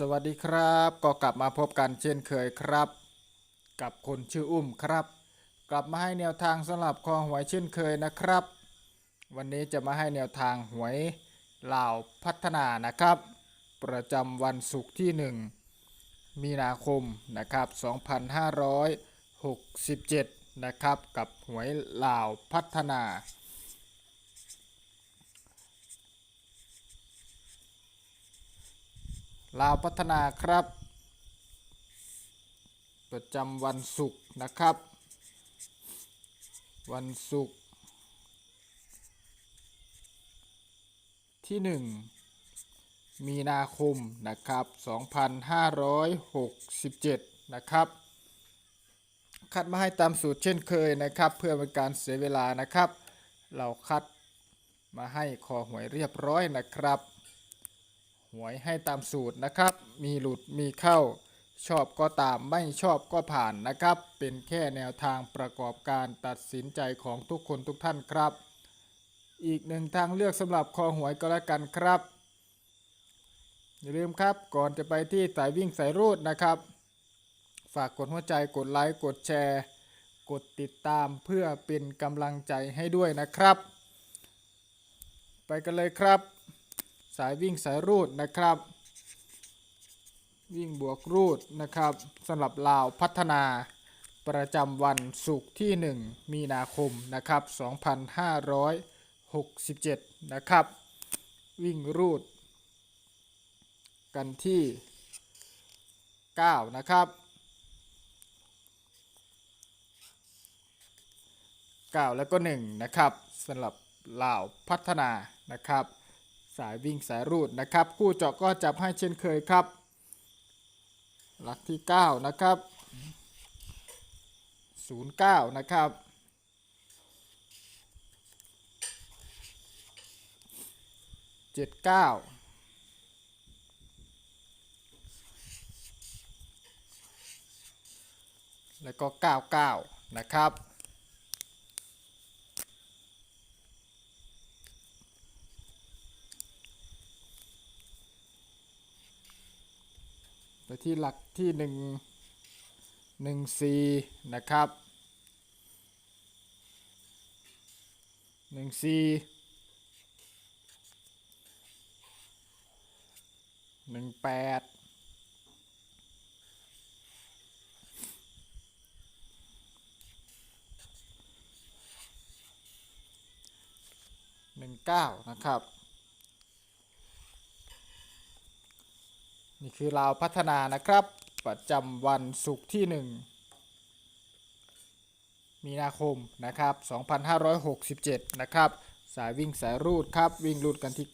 สวัสดีครับ ก็กลับมาพบกันเช่นเคยครับ กับคนชื่ออุ้มครับ กลับมาให้แนวทางสำหรับคอหวยเช่นเคยนะครับ วันนี้จะมาให้แนวทางหวยลาวพัฒนานะครับ ประจำวันศุกร์ที่ 1 มีนาคมนะครับ 2567 นะครับ กับหวยลาวพัฒนา ลาวพัฒนาครับ ประจำวันศุกร์นะครับ วันศุกร์ที่ 1 มีนาคมนะครับ 2567 นะครับ คัดมาให้ตามสูตรเช่นเคยนะครับ เพื่อเป็นการเสียเวลานะครับ เราคัดมาให้คอหวยเรียบร้อยนะครับ วยให้ตามสูตรนะครับ มีหลุดมีเข้า ชอบก็ตามไม่ชอบก็ผ่านนะครับ เป็นแค่แนวทางประกอบการตัดสินใจของทุกคนทุกท่านครับ อีกหนึ่งทางเลือกสำหรับคอหวยก็แล้วกันครับ อย่าลืมครับก่อนจะไปที่สายวิ่งสายรูดนะครับ ฝากกดหัวใจกดไลค์กดแชร์ กดติดตามเพื่อเป็นกำลังใจให้ด้วยนะครับ ไปกันเลยครับ สายวิ่งสายรูดนะครับ วิ่งบวกรูดนะครับสำหรับลาวพัฒนาประจำวันศุกร์ที่ 1 มีนาคมนะครับ 2567 นะครับ วิ่งรูด กันที่ 9 นะครับ 9 แล้วก็ 1 นะครับสำหรับลาวพัฒนานะครับ สายวิ่งสายรูดนะครับ คู่เจาะก็จับให้เช่นเคยครับ หลักที่ 9 นะครับ 09 นะครับ79แล้วก็ 99 นะครับ ไปที่หลักที่หนึ่งหนึ่งสี่นะครับหนึ่งสี่หนึ่งแปดหนึ่งเก้านะครับ นี่คือลาวพัฒนานะครับ ประจำวันศุกร์ที่ 1 มีนาคมนะครับ 2567 นะครับ สายวิ่งสายรูดครับ วิ่งรูดกันที่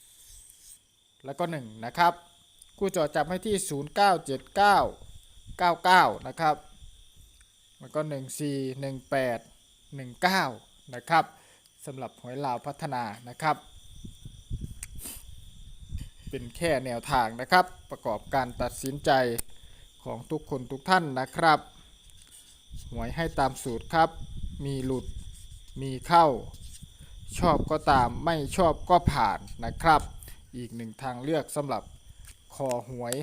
9 แล้วก็ 1 นะครับกู้จอจับให้ที่ 0979 99 นะครับ แล้วก็ 14 18 19 นะครับสำหรับหวยลาวพัฒนานะครับ เป็นแค่แนวทางนะครับ ประกอบการตัดสินใจของทุกคนทุกท่านนะครับ หวยให้ตามสูตรครับ มีหลุดมีเข้า ชอบก็ตามไม่ชอบก็ผ่านนะครับ อีกหนึ่งทางเลือกสำหรับคอหวย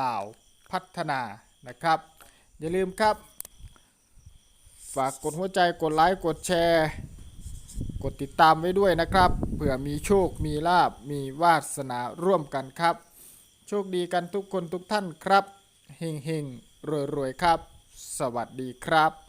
ลาวพัฒนานะครับ อย่าลืมครับ ฝากกดหัวใจกดไลค์กดแชร์ กดติดตามไว้ด้วยนะครับ เผื่อมีโชค มีลาบ มีวาสนาร่วมกันครับ โชคดีกันทุกคนทุกท่านครับ เฮงเฮงรวยรวยครับ สวัสดีครับ